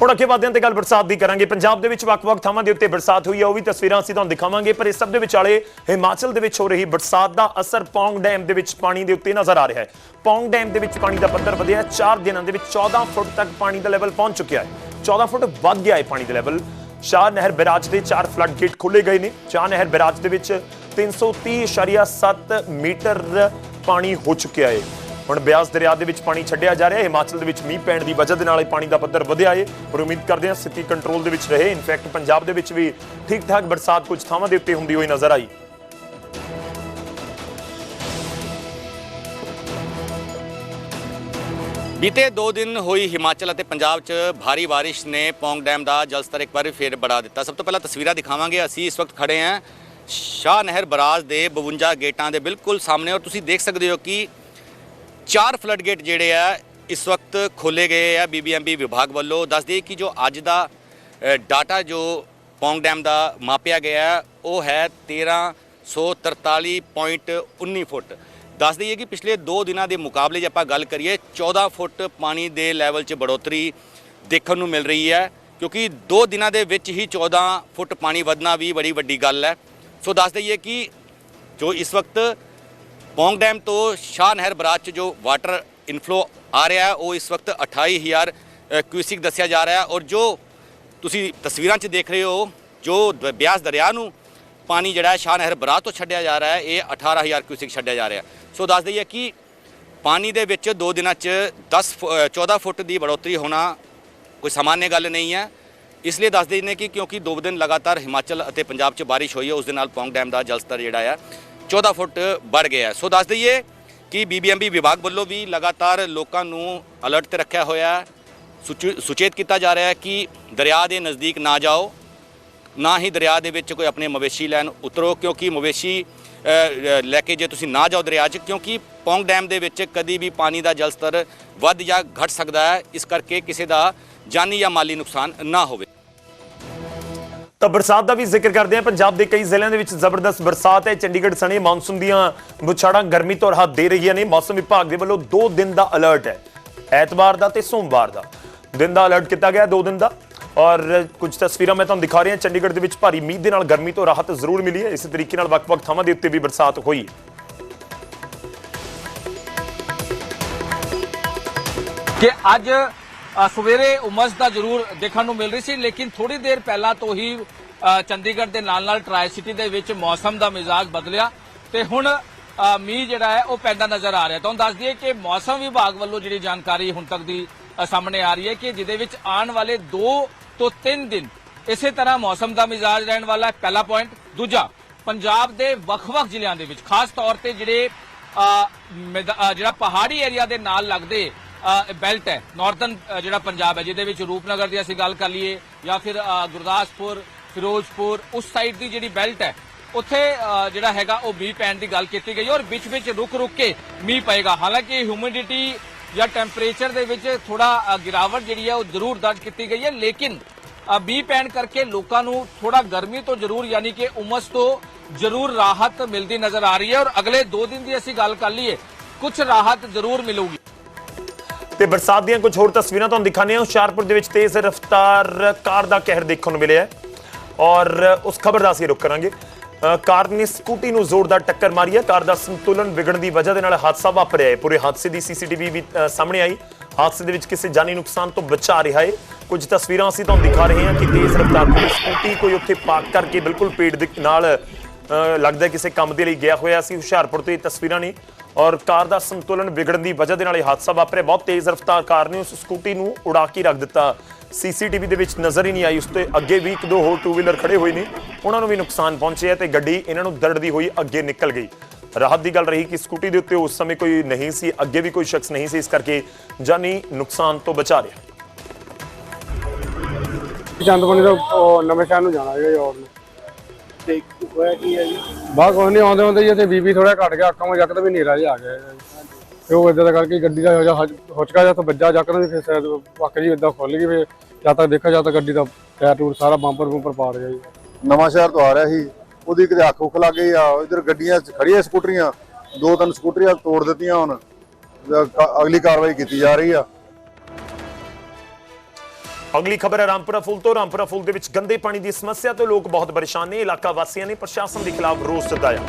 ਹੁਣ ਅੱਗੇ ਵਧਦੇ ਹਾਂ ਤੇ ਗੱਲ ਬਰਸਾਤ ਦੀ ਕਰਾਂਗੇ। ਪੰਜਾਬ ਦੇ ਵਿੱਚ ਵੱਖ-ਵੱਖ ਥਾਵਾਂ ਦੇ ਉੱਤੇ ਬਰਸਾਤ ਹੋਈ ਹੈ ਉਹ ਵੀ ਤਸਵੀਰਾਂ ਅਸੀਂ ਤੁਹਾਨੂੰ ਦਿਖਾਵਾਂਗੇ, ਪਰ ਇਸ ਸਭ ਦੇ ਵਿਚਾਲੇ ਹਿਮਾਚਲ ਦੇ ਵਿੱਚ ਹੋ ਰਹੀ ਬਰਸਾਤ ਦਾ ਅਸਰ ਪੌਂਗ ਡੈਮ ਦੇ ਵਿੱਚ ਪਾਣੀ ਦੇ ਉੱਤੇ ਨਜ਼ਰ ਆ ਰਿਹਾ ਹੈ। ਪੌਂਗ ਡੈਮ ਦੇ ਵਿੱਚ ਪਾਣੀ ਦਾ ਪੱਧਰ ਵਧਿਆ ਹੈ 4 ਦਿਨਾਂ ਦੇ ਵਿੱਚ 14 ਫੁੱਟ ਤੱਕ ਪਾਣੀ ਦਾ ਲੈਵਲ ਪਹੁੰਚ ਚੁੱਕਿਆ ਹੈ। 14 ਫੁੱਟ ਵੱਧ ਗਿਆ ਹੈ ਪਾਣੀ ਦਾ ਲੈਵਲ ਸ਼ਾਹ ਨਹਿਰ ਬੈਰਾਜ ਦੇ ਚਾਰ ਫਲੱਡ ਗੇਟ ਖੋਲੇ ਗਏ ਨੇ। ਸ਼ਾਹ ਨਹਿਰ ਬੈਰਾਜ ਦੇ ਵਿੱਚ 330.7 ਮੀਟਰ ਪਾਣੀ ਹੋ ਚੁੱਕਿਆ ਹੈ। ਹੁਣ ਬਿਆਸ ਦਰਿਆ ਦੇ ਵਿੱਚ ਪਾਣੀ ਛੱਡਿਆ ਜਾ ਰਿਹਾ ਹੈ। ਹਿਮਾਚਲ ਦੇ ਵਿੱਚ ਮੀਂਹ ਪੈਣ ਦੀ ਵਜ੍ਹਾ ਦੇ ਨਾਲ ਇਹ ਪਾਣੀ ਦਾ ਪੱਧਰ ਵਧਿਆ ਹੈ। ਪਰ ਉਮੀਦ ਕਰਦੇ ਹਾਂ ਸਥਿਤੀ ਕੰਟਰੋਲ ਦੇ ਵਿੱਚ ਰਹੇ। ਇਨਫੈਕਟ ਪੰਜਾਬ ਦੇ ਵਿੱਚ ਵੀ ਠੀਕ ਠਾਕ ਬਰਸਾਤ ਕੁਝ ਥਾਵਾਂ ਦੇ ਉੱਤੇ ਹੁੰਦੀ ਹੋਈ ਨਜ਼ਰ ਆਈ। ਬੀਤੇ 2 ਦਿਨ ਹੋਈ ਹਿਮਾਚਲ ਅਤੇ ਪੰਜਾਬ 'ਚ ਭਾਰੀ ਬਾਰਿਸ਼ ਨੇ ਪੌਂਗ ਡੈਮ ਦਾ ਜਲ ਸਤਰ ਇੱਕ ਵਾਰ ਫੇਰ ਬੜਾ ਦਿੱਤਾ। ਸਭ ਤੋਂ ਪਹਿਲਾਂ ਤਸਵੀਰਾਂ ਦਿਖਾਵਾਂਗੇ। ਅਸੀਂ ਇਸ ਵਕਤ ਖੜੇ ਹਾਂ ਸ਼ਾਹ ਨਹਿਰ ਬਰਾਜ ਦੇ 52 ਗੇਟਾਂ ਦੇ ਬਿਲਕੁਲ ਸਾਹਮਣੇ। ਔਰ ਤੁਸੀਂ ਦੇਖ ਸਕਦੇ ਹੋ ਕਿ ਚਾਰ ਫਲੱਡ ਗੇਟ ਜਿਹੜੇ ਆ ਇਸ ਵਕਤ ਖੋਲੇ ਗਏ ਆ ਬੀਬੀਐਮਬੀ ਵਿਭਾਗ ਵੱਲੋਂ। ਦੱਸ ਦਈਏ ਕਿ ਜੋ ਅੱਜ ਦਾ ਡਾਟਾ ਜੋ ਪੌਂਗ ਡੈਮ ਦਾ ਮਾਪਿਆ ਗਿਆ ਹੈ, ਉਹ ਹੈ 1343.19 ਫੁੱਟ। ਦੱਸ ਦਈਏ ਕਿ ਪਿਛਲੇ 2 ਦਿਨਾਂ ਦੇ ਮੁਕਾਬਲੇ ਜੇ ਆਪਾਂ ਗੱਲ ਕਰੀਏ 14 ਫੁੱਟ ਪਾਣੀ ਦੇ ਲੈਵਲ 'ਚ ਬੜੋਤਰੀ ਦੇਖਣ ਨੂੰ ਮਿਲ ਰਹੀ ਹੈ ਕਿਉਂਕਿ 2 ਦਿਨਾਂ ਦੇ ਵਿੱਚ ਹੀ 14 ਫੁੱਟ ਪਾਣੀ ਵਧਣਾ ਵੀ ਬੜੀ ਵੱਡੀ ਗੱਲ ਹੈ। ਸੋ ਦੱਸ ਦਈਏ ਕਿ ਜੋ ਇਸ ਵਕਤ ਪੌਂਗ ਡੈਮ ਤੋਂ ਸ਼ਾਹ ਨਹਿਰ ਬਰਾਜ 'ਚ ਜੋ ਵਾਟਰ ਇਨਫਲੋ ਆ ਰਿਹਾ ਹੈ ਉਹ ਇਸ ਵਕਤ 28000 ਅ, ਕਿਊਸਿਕ ਦੱਸਿਆ ਜਾ ਰਿਹਾ ਹੈ ਔਰ ਜੋ ਤੁਸੀਂ ਤਸਵੀਰਾਂ 'ਚ ਦੇਖ ਰਹੇ ਹੋ ਜੋ ਬਿਆਸ ਦਰਿਆ ਨੂੰ ਪਾਣੀ ਜਿਹੜਾ ਸ਼ਾਹ ਨਹਿਰ ਬਰਾਜ ਤੋਂ ਛੱਡਿਆ ਜਾ ਰਿਹਾ ਹੈ ਇਹ 18000 ਕਿਊਸਿਕ ਛੱਡਿਆ ਜਾ ਰਿਹਾ ਸੋ ਦੱਸ ਦਈਏ ਕਿ ਪਾਣੀ ਦੇ ਵਿੱਚ 2 ਦਿਨਾਂ 'ਚ 10 ਫੁ- ਅ, 14 ਫੁੱਟ ਦੀ ਬੜੋਤਰੀ ਹੋਣਾ ਕੋਈ ਸਾਮਾਨਯ ਗੱਲ ਨਹੀਂ ਹੈ। ਇਸ ਲਈ ਦੱਸ ਦਿੰਦੇ ਕਿ ਕਿਉਂਕਿ ਦੋ ਦਿਨ ਲਗਾਤਾਰ ਹਿਮਾਚਲ ਅਤੇ ਪੰਜਾਬ 'ਚ ਬਾਰਿਸ਼ ਹੋਈ ਹੈ ਉਸ ਦੇ ਨਾਲ ਪੌਂਗ ਡੈਮ ਦਾ ਜਲਸਤਰ ਜਿਹੜਾ ਆ 14 ਫੁੱਟ ਵੱਧ ਗਿਆ ਸੋ ਦੱਸ ਦਈਏ ਕਿ ਬੀਬੀਐਮਬੀ ਵਿਭਾਗ ਵੱਲੋਂ ਵੀ ਲਗਾਤਾਰ ਲੋਕਾਂ ਨੂੰ ਅਲਰਟ ਤੇ ਰੱਖਿਆ ਹੋਇਆ ਹੈ। ਸੁਚੇਤ ਕੀਤਾ ਜਾ ਰਿਹਾ ਹੈ ਕਿ ਦਰਿਆ ਦੇ ਨਜ਼ਦੀਕ ਨਾ ਜਾਓ, ਨਾ ਹੀ ਦਰਿਆ ਦੇ ਵਿੱਚ ਕੋਈ ਆਪਣੇ ਮਵੇਸ਼ੀ ਲੈਣ ਉਤਰੋ, ਕਿਉਂਕਿ ਮਵੇਸ਼ੀ ਲੈ ਕੇ ਜੇ ਤੁਸੀਂ ਨਾ ਜਾਓ ਦਰਿਆ 'ਚ, ਕਿਉਂਕਿ ਪੌਂਗ ਡੈਮ ਦੇ ਵਿੱਚ ਕਦੀ ਵੀ ਪਾਣੀ ਦਾ ਜਲ ਸਤਰ ਵੱਧ ਜਾਂ ਘਟ ਸਕਦਾ ਹੈ। ਇਸ ਕਰਕੇ ਕਿਸੇ ਦਾ ਜਾਨੀ ਜਾਂ ਮਾਲੀ ਨੁਕਸਾਨ ਨਾ ਹੋਵੇ। ਤਾਂ ਬਰਸਾਤ ਦਾ ਵੀ ਜ਼ਿਕਰ ਕਰਦੇ ਹਾਂ। ਪੰਜਾਬ ਦੇ ਕਈ ਜ਼ਿਲ੍ਹਿਆਂ ਦੇ ਵਿੱਚ ਜ਼ਬਰਦਸਤ ਬਰਸਾਤ ਹੈ। ਚੰਡੀਗੜ੍ਹ ਸਣੇ ਮੌਨਸੂਨ ਦੀਆਂ ਬੁਛਾੜਾਂ ਗਰਮੀ ਤੋਂ ਰਾਹਤ ਦੇ ਰਹੀਆਂ ਨੇ। ਮੌਸਮ ਵਿਭਾਗ ਦੇ ਵੱਲੋਂ 2 ਦਿਨ ਦਾ ਅਲਰਟ ਹੈ। ਐਤਵਾਰ ਦਾ ਤੇ ਸੋਮਵਾਰ ਦਾ। ਦਿਨ ਦਾ ਅਲਰਟ ਕੀਤਾ ਗਿਆ 2 ਦਿਨ ਦਾ। ਔਰ ਕੁਝ ਤਸਵੀਰਾਂ ਮੈਂ ਤੁਹਾਨੂੰ ਦਿਖਾ ਰਿਹਾ। ਚੰਡੀਗੜ੍ਹ ਦੇ ਵਿੱਚ ਭਾਰੀ ਮੀਂਹ ਦੇ ਨਾਲ ਗਰਮੀ ਤੋਂ ਰਾਹਤ ਜ਼ਰੂਰ ਮਿਲੀ ਹੈ। ਇਸੇ ਤਰੀਕੇ ਨਾਲ ਵੱਖ-ਵੱਖ ਥਾਵਾਂ ਦੇ ਉੱਤੇ ਵੀ ਬਰਸਾਤ ਹੋਈ ਹੈ। ਕਿ ਅੱਜ ਸਵੇਰੇ ਉਮਸ ਦਾ ਜ਼ਰੂਰ ਦੇਖਣ ਨੂੰ ਮਿਲ ਰਹੀ ਸੀ, ਲੇਕਿਨ ਥੋੜੀ ਦੇਰ ਪਹਿਲਾਂ ਤੋਂ ਹੀ ਚੰਡੀਗੜ੍ਹ ਦੇ ਨਾਲ ਨਾਲ ਟਰਾਈ ਸਿਟੀ ਦੇ ਵਿੱਚ ਮੌਸਮ ਦਾ ਮਿਜ਼ਾਜ ਬਦਲਿਆ ਤੇ ਹੁਣ ਮੀਂਹ ਜਿਹੜਾ ਹੈ ਉਹ ਪੈਂਦਾ ਨਜ਼ਰ ਆ ਰਿਹਾ। ਤੁਹਾਨੂੰ ਦੱਸ ਦਈਏ ਕਿ ਮੌਸਮ ਵਿਭਾਗ ਵੱਲੋਂ ਜਿਹੜੀ ਜਾਣਕਾਰੀ ਹੁਣ ਤੱਕ ਦੀ ਸਾਹਮਣੇ ਆ ਰਹੀ ਹੈ ਕਿ ਜਿਹਦੇ ਵਿੱਚ ਆਉਣ ਵਾਲੇ 2 ਤੋਂ 3 ਦਿਨ ਇਸੇ ਤਰ੍ਹਾਂ ਮੌਸਮ ਦਾ ਮਿਜ਼ਾਜ ਰਹਿਣ ਵਾਲਾ ਹੈ। ਪਹਿਲਾ ਪੁਆਇੰਟ ਦੂਜਾ, ਪੰਜਾਬ ਦੇ ਵੱਖ-ਵੱਖ ਜ਼ਿਲ੍ਹਿਆਂ ਦੇ ਵਿੱਚ, ਖਾਸ ਤੌਰ ਤੇ ਜਿਹੜੇ ਜਿਹੜਾ ਪਹਾੜੀ ਏਰੀਆ ਦੇ ਨਾਲ ਲੱਗਦੇ ਬੈਲਟ ਹੈ। ਨਾਰਥਰਨ ਜਿਹੜਾ ਪੰਜਾਬ ਹੈ ਜਿਹਦੇ ਵਿੱਚ ਰੂਪਨਗਰ ਦੀ ਅਸੀਂ ਗੱਲ ਕਰ ਲਈਏ ਜਾਂ ਫਿਰ ਗੁਰਦਾਸਪੁਰ ਫਿਰੋਜ਼ਪੁਰ ਉਸ ਸਾਈਡ ਦੀ ਜਿਹੜੀ ਬੈਲਟ ਹੈ ਉੱਥੇ ਜਿਹੜਾ ਹੈਗਾ ਉਹ ਮੀਂਹ ਪੈਣ ਦੀ ਗੱਲ ਕੀਤੀ ਗਈ ਔਰ ਵਿੱਚ ਵਿੱਚ ਰੁਕ ਰੁਕ ਕੇ ਮੀਂਹ ਪਏਗਾ। ਹਾਲਾਂਕਿ ਹਿਊਮਿਡਿਟੀ ਜਾਂ ਟੈਂਪਰੇਚਰ ਦੇ ਵਿੱਚ ਥੋੜਾ ਗਿਰਾਵਟ ਜਿਹੜੀ ਹੈ ਉਹ ਜ਼ਰੂਰ ਦਰਜ ਕੀਤੀ ਗਈ ਹੈ ਲੇਕਿਨ ਅ, ਮੀਂਹ ਪੈਣ ਕਰਕੇ ਲੋਕਾਂ ਨੂੰ ਥੋੜਾ ਗਰਮੀ ਤੋਂ ਜ਼ਰੂਰ ਯਾਨੀ ਕਿ ਉਮਸ ਤੋਂ ਜ਼ਰੂਰ ਰਾਹਤ ਮਿਲਦੀ ਨਜ਼ਰ ਆ ਰਹੀ ਹੈ ਔਰ ਅਗਲੇ 2 ਦਿਨ ਦੀ ਅਸੀਂ ਗੱਲ ਕਰ ਲਈਏ ਕੁਝ ਰਾਹਤ ਜ਼ਰੂਰ ਮਿਲੂਗੀ। ਤੇ ਬਰਸਾਤ ਦੀਆਂ ਕੁਝ ਹੋਰ ਤਸਵੀਰਾਂ ਤੁਹਾਨੂੰ ਦਿਖਾਉਂਦੇ ਹਾਂ। ਹੁਸ਼ਿਆਰਪੁਰ ਦੇ ਵਿੱਚ ਤੇਜ਼ ਰਫ਼ਤਾਰ ਕਾਰ ਦਾ ਕਹਿਰ ਦੇਖਣ ਨੂੰ ਮਿਲਿਆ ਔਰ ਉਸ ਖਬਰ ਦਾ ਅਸੀਂ ਰੁਕ ਕਰਾਂਗੇ। ਕਾਰ ਨੇ ਸਕੂਟੀ ਨੂੰ ਜ਼ੋਰਦਾਰ ਟੱਕਰ ਮਾਰੀ ਹੈ। ਕਾਰ ਦਾ ਸੰਤੁਲਨ ਵਿਗੜਨ ਦੀ ਵਜ੍ਹਾ ਦੇ ਨਾਲ ਹਾਦਸਾ ਵਾਪਰਿਆ ਹੈ। ਪੂਰੇ ਹਾਦਸੇ ਦੀ ਸੀਸੀਟੀਵੀ ਵੀ ਸਾਹਮਣੇ ਆਈ। ਹਾਦਸੇ ਦੇ ਵਿੱਚ ਕਿਸੇ ਜਾਨੀ ਨੁਕਸਾਨ ਤੋਂ ਬਚਾ ਰਿਹਾ ਹੈ। ਕੁਝ ਤਸਵੀਰਾਂ ਅਸੀਂ ਤੁਹਾਨੂੰ ਦਿਖਾ ਰਹੇ ਹਾਂ ਕਿ ਤੇਜ਼ ਰਫ਼ਤਾਰ ਦੀ ਸਕੂਟੀ ਕੋਈ ਉੱਥੇ ਪਾਰਕ ਕਰਕੇ ਬਿਲਕੁਲ ਪੇੜ ਦੇ ਨਾਲ ਲੱਗਦਾ ਕਿਸੇ ਕੰਮ ਦੇ ਲਈ ਗਿਆ ਹੋਇਆ ਸੀ। ਹੁਸ਼ਿਆਰਪੁਰ ਤੋਂ ਇਹ ਤਸਵੀਰਾਂ ਨੇ। ਔਰ ਕਾਰ ਦਾ ਸੰਤੁਲਨ ਵਿਗੜਨ ਦੀ ਵਜ੍ਹਾ ਦੇ ਨਾਲ ਇਹ ਹਾਦਸਾ ਵਾਪਰਿਆ। ਬਹੁਤ ਤੇਜ਼ ਰਫ਼ਤਾਰ ਕਾਰ ਨੇ ਉਸ ਸਕੂਟੀ ਨੂੰ ਉਡਾ ਕੇ ਰੱਖ ਦਿੱਤਾ। ਸੀਸੀਟੀਵੀ ਦੇ ਵਿੱਚ ਨਜ਼ਰ ਹੀ ਨਹੀਂ ਆਈ। ਉਸ ਤੇ ਅੱਗੇ ਵੀ ਇੱਕ ਦੋ ਹੋਰ ਟੂ ਵੀਲਰ ਖੜੇ ਹੋਏ ਨੇ। ਉਹਨਾਂ ਨੂੰ ਵੀ ਨੁਕਸਾਨ ਪਹੁੰਚਿਆ ਤੇ ਗੱਡੀ ਇਹਨਾਂ ਨੂੰ ਦਰੜਦੀ ਹੋਈ ਅੱਗੇ ਨਿਕਲ ਗਈ। ਰਾਹਤ ਦੀ ਗੱਲ ਰਹੀ ਕਿ ਸਕੂਟੀ ਦੇ ਉੱਤੇ ਉਸ ਸਮੇਂ ਕੋਈ ਨਹੀਂ ਸੀ। ਅੱਗੇ ਵੀ ਕੋਈ ਸ਼ਖਸ ਨਹੀਂ ਸੀ। ਇਸ ਕਰਕੇ ਜਾਨੀ ਨੁਕਸਾਨ ਤੋਂ ਬਚਾ ਰਿਹਾ। ਚੰਦਪੁਰਨੀ ਤੋਂ ਨਵੇਂ ਸ਼ਹਿਰ ਨੂੰ ਜਾਣਾ ਹੈਗਾ ਜੀ ਤੇ ਹੋਇਆ ਕੀ ਹੈ ਜੀ? ਬਾਹਰ ਕੋਈ ਨਹੀਂ ਆਉਂਦੇ ਆਉਂਦੇ ਜੀ ਇੱਥੇ ਬੀਬੀ ਥੋੜਾ ਘਟ ਗਿਆ ਅੱਖਾਂ ਵਿੱਚ ਜੱਕਦ ਵੀ ਹਨੇਰਾ ਜਿਹਾ ਆ ਗਿਆ ਜੀ। ਤੇ ਉਹ ਇਦਾਂ ਦਾ ਕਰਕੇ ਗੱਡੀ ਦਾ ਜਿਹਾ ਹੁਚਕਾ ਜਿਹਾ ਤੋਂ ਵੱਜਾ ਜੱਕਦ ਵੀ ਫਿਰ ਸ਼ਾਇਦ ਪੱਕ ਜੀ ਇਦਾਂ ਖੁੱਲ ਗਈ ਫਿਰ ਜਦ ਤੱਕ ਦੇਖਿਆ ਜਦ ਤੱਕ ਗੱਡੀ ਦਾ ਟਾਇਰ ਟੂਰ ਸਾਰਾ ਬੰਪਰ ਬੰਪਰ ਪਾੜ ਗਿਆ ਜੀ। ਨਵਾਂ ਸ਼ਹਿਰ ਤੋਂ ਆ ਰਿਹਾ ਸੀ ਉਹਦੀ ਕਿਤੇ ਅੱਖ ਉੱਖ ਲੱਗ ਗਈ ਆ ਇਧਰ ਗੱਡੀਆਂ ਖੜੀਆਂ ਸਕੂਟਰੀਆਂ ਦੋ ਤਿੰਨ ਸਕੂਟਰੀਆਂ ਤੋੜ ਦਿੱਤੀਆਂ ਹੁਣ ਅਗਲੀ ਕਾਰਵਾਈ ਕੀਤੀ ਜਾ ਰਹੀ ਆ। ਅਗਲੀ ਖਬਰ ਹੈ ਰਾਮਪੁਰਾ ਫੁੱਲ ਤੋਂ। ਰਾਮਪੁਰਾ ਫੁੱਲ ਦੇ ਵਿੱਚ ਗੰਦੇ ਪਾਣੀ ਦੀ ਸਮੱਸਿਆ ਤੋਂ ਲੋਕ ਬਹੁਤ ਪਰੇਸ਼ਾਨ ਨੇ। ਇਲਾਕਾ ਵਾਸੀਆਂ ਨੇ ਪ੍ਰਸ਼ਾਸਨ ਦੇ ਖਿਲਾਫ ਰੋਸ ਜਤਾਇਆ।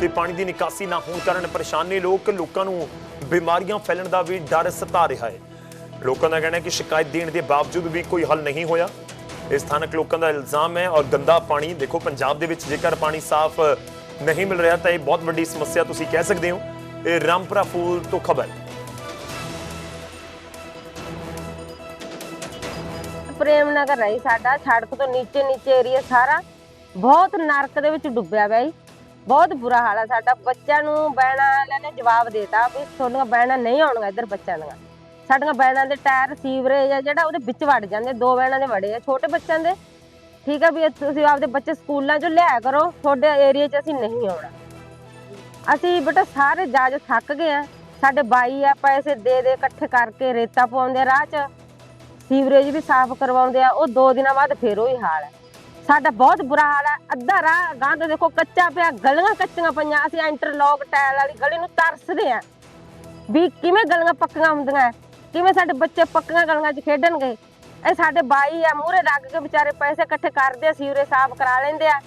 ਤੇ ਪਾਣੀ ਦੀ ਨਿਕਾਸੀ ਨਾ ਹੋਣ ਕਾਰਨ ਪਰੇਸ਼ਾਨ ਨੇ ਲੋਕ। ਲੋਕਾਂ ਨੂੰ ਬਿਮਾਰੀਆਂ ਫੈਲਣ ਦਾ ਵੀ ਡਰ ਸਤਾ ਰਿਹਾ ਹੈ। ਲੋਕਾਂ ਦਾ ਕਹਿਣਾ ਹੈ ਕਿ ਸ਼ਿਕਾਇਤ ਦੇਣ ਦੇ ਬਾਵਜੂਦ ਵੀ ਕੋਈ ਹੱਲ ਨਹੀਂ ਹੋਇਆ। ਇਹ ਸਥਾਨਕ ਲੋਕਾਂ ਦਾ ਇਲਜ਼ਾਮ ਹੈ ਔਰ ਗੰਦਾ ਪਾਣੀ। ਦੇਖੋ, ਪੰਜਾਬ ਦੇ ਵਿੱਚ ਜੇਕਰ ਪਾਣੀ ਸਾਫ਼ ਨਹੀਂ ਮਿਲ ਰਿਹਾ ਤਾਂ ਇਹ ਬਹੁਤ ਵੱਡੀ ਸਮੱਸਿਆ ਤੁਸੀਂ ਕਹਿ ਸਕਦੇ ਹੋ। ਇਹ ਰਾਮਪੁਰਾ ਫੁੱਲ ਤੋਂ ਖਬਰ ਪ੍ਰੇਮ ਨਗਰ ਰਹੀ ਸਾਡਾ, ਸੜਕ ਤੋਂ ਨੀਚੇ ਨੀਚੇ ਏਰੀਆ ਸਾਰਾ। ਬਹੁਤ ਨਰਕ ਦੇ ਵਿੱਚ ਡੁੱਬਿਆ ਪਿਆ ਜੀ। ਬਹੁਤ ਬੁਰਾ ਹਾਲ ਹੈ ਸਾਡਾ। ਬੱਚਿਆਂ ਨੂੰ ਬੈਣਾ ਵਾਲਿਆਂ ਨੇ ਜਵਾਬ ਦੇਤਾ ਵੀ ਤੁਹਾਡੀਆਂ ਬੈਣਾ ਨਹੀਂ ਆਉਣੀਆਂ ਇੱਧਰ ਬੱਚਿਆਂ ਦੀਆਂ। ਸਾਡੀਆਂ ਬੈਣਾਂ ਦੇ ਟਾਇਰ ਸੀਵਰੇਜ ਆ, ਜਿਹੜਾ ਉਹਦੇ ਵਿੱਚ ਵੜ ਜਾਂਦੇ, ਦੋ ਬੈਣਾਂ ਦੇ ਵੜੇ ਆ ਛੋਟੇ ਬੱਚਿਆਂ ਦੇ। ਠੀਕ ਆ ਵੀ ਤੁਸੀਂ ਆਪਦੇ ਬੱਚੇ ਸਕੂਲਾਂ 'ਚੋਂ ਲਿਆਇਆ ਕਰੋ, ਤੁਹਾਡੇ ਏਰੀਆ 'ਚ ਅਸੀਂ ਨਹੀਂ ਆਉਣਾ। ਅਸੀਂ ਬੇਟਾ ਸਾਰੇ ਜਾਜ ਥੱਕ ਗਏ ਆ। ਸਾਡੇ ਬਾਈ ਆ, ਪੈਸੇ ਦੇ ਦੇ ਇਕੱਠੇ ਕਰਕੇ ਰੇਤਾ ਪਾਉਂਦੇ ਰਾਹ 'ਚ। ਸੀਵਰੇਜ ਵੀ ਸਾਫ਼ ਕਰਵਾਉਂਦੇ ਆ, ਉਹ ਦੋ ਦਿਨਾਂ ਬਾਅਦ ਫੇਰ ਉਹੀ ਹਾਲ ਹੈ। ਸਾਡਾ ਬਹੁਤ ਬੁਰਾ ਹਾਲ ਹੈ, ਅੱਧਾ ਰਾਹ ਗਾਂ ਦੇਖੋ, ਕੱਚਾ ਪਿਆ, ਗਲੀਆਂ ਕੱਚੀਆਂ ਪਈਆਂ, ਅਸੀਂ ਇੰਟਰਲੌਕ ਟਾਇਲ ਵਾਲੀ ਗਲੀ ਨੂੰ ਤਰਸਦੇ ਆ ਵੀ ਕਿਵੇਂ ਗਲੀਆਂ ਪੱਕੀਆਂ ਹੁੰਦੀਆਂ, ਕਿਵੇਂ ਸਾਡੇ ਬੱਚੇ ਪੱਕੀਆਂ ਗਲੀਆਂ 'ਚ ਖੇਡਣਗੇ। ਇਹ ਸਾਡੇ ਬਾਈ ਆ, ਮੂਹਰੇ ਲੱਗ ਕੇ ਵਿਚਾਰੇ ਪੈਸੇ ਇਕੱਠੇ ਕਰਦੇ ਆ, ਸੀਵਰੇਜ ਸਾਫ਼ ਕਰਾ ਲੈਂਦੇ ਆ।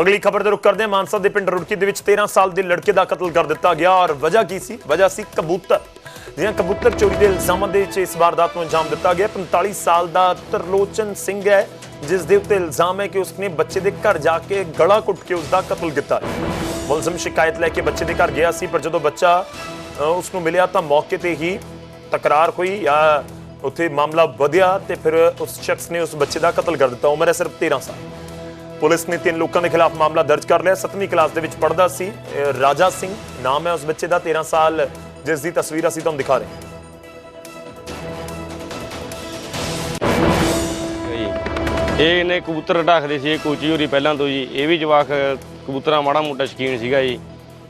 ਅਗਲੀ ਖਬਰ ਦੇ ਰੁਕ ਕਰਦੇ ਹਾਂ। ਮਾਨਸਾ ਦੇ ਪਿੰਡ ਰੁੜਕੀ ਦੇ ਵਿੱਚ 13 ਸਾਲ ਦੇ ਲੜਕੇ ਦਾ ਕਤਲ ਕਰ ਦਿੱਤਾ ਗਿਆ ਔਰ ਵਜ੍ਹਾ ਕੀ ਸੀ? ਵਜ੍ਹਾ ਸੀ ਕਬੂਤਰ। ਜਿਹਾਂ ਕਬੂਤਰ ਚੋਰੀ ਦੇ ਇਲਜ਼ਾਮਾਂ ਦੇ ਵਿੱਚ ਇਸ ਵਾਰਦਾਤ ਨੂੰ ਅੰਜਾਮ ਦਿੱਤਾ ਗਿਆ। 45 ਸਾਲ ਦਾ ਤਰਲੋਚਨ ਸਿੰਘ ਹੈ ਜਿਸ ਦੇ ਉੱਤੇ ਇਲਜ਼ਾਮ ਹੈ ਕਿ ਉਸਨੇ ਬੱਚੇ ਦੇ ਘਰ ਜਾ ਕੇ ਗਲਾ ਕੁੱਟ ਕੇ ਉਸ ਦਾ ਕਤਲ ਕੀਤਾ। ਮੁਲਜ਼ਮ ਸ਼ਿਕਾਇਤ ਲੈ ਕੇ ਬੱਚੇ ਦੇ ਘਰ ਗਿਆ ਸੀ ਪਰ ਜਦੋਂ ਬੱਚਾ ਅ, ਉਸ ਨੂੰ ਮਿਲਿਆ ਤਾਂ ਮੌਕੇ ਤੇ ਹੀ ਤਕਰਾਰ ਹੋਈ ਜਾਂ ਉੱਥੇ ਮਾਮਲਾ ਵਧਿਆ ਤੇ ਫਿਰ ਉਸ ਸ਼ਖਸ ਨੇ ਉਸ ਬੱਚੇ ਦਾ ਕਤਲ ਕਰ ਦਿੱਤਾ। ਉਮਰ ਹੈ ਸਿਰਫ 13 ਸਾਲ। ਪੁਲਿਸ ਨੇ ਤਿੰਨ ਲੋਕਾਂ ਦੇ ਖਿਲਾਫ ਮਾਮਲਾ ਦਰਜ ਕਰ ਲਿਆ। 7ਵੀਂ ਕਲਾਸ ਦੇ ਵਿੱਚ ਪੜ੍ਹਦਾ ਸੀ ਰਾਜਾ ਸਿੰਘ। ਨਾਮ ਹੈ ਉਸ ਬੱਚੇ ਦਾ 13 ਸਾਲ। ਜਿਸ ਦੀ ਤਸਵੀਰ ਅਸੀਂ ਤੁਹਾਨੂੰ ਦਿਖਾ ਰਹੇ ਹਾਂ। ਇਹ ਇਹਨੇ ਕਬੂਤਰ ਰੱਖਦੇ ਸੀ, ਇਹ ਕੋਚੀ ਹੋਰੀ ਪਹਿਲਾਂ ਤੋਂ ਜੀ। ਇਹ ਵੀ ਜਵਾਕ, ਕਬੂਤਰਾਂ ਮਾੜਾ ਮੋਟਾ ਸ਼ਕੀਨ ਸੀਗਾ ਜੀ।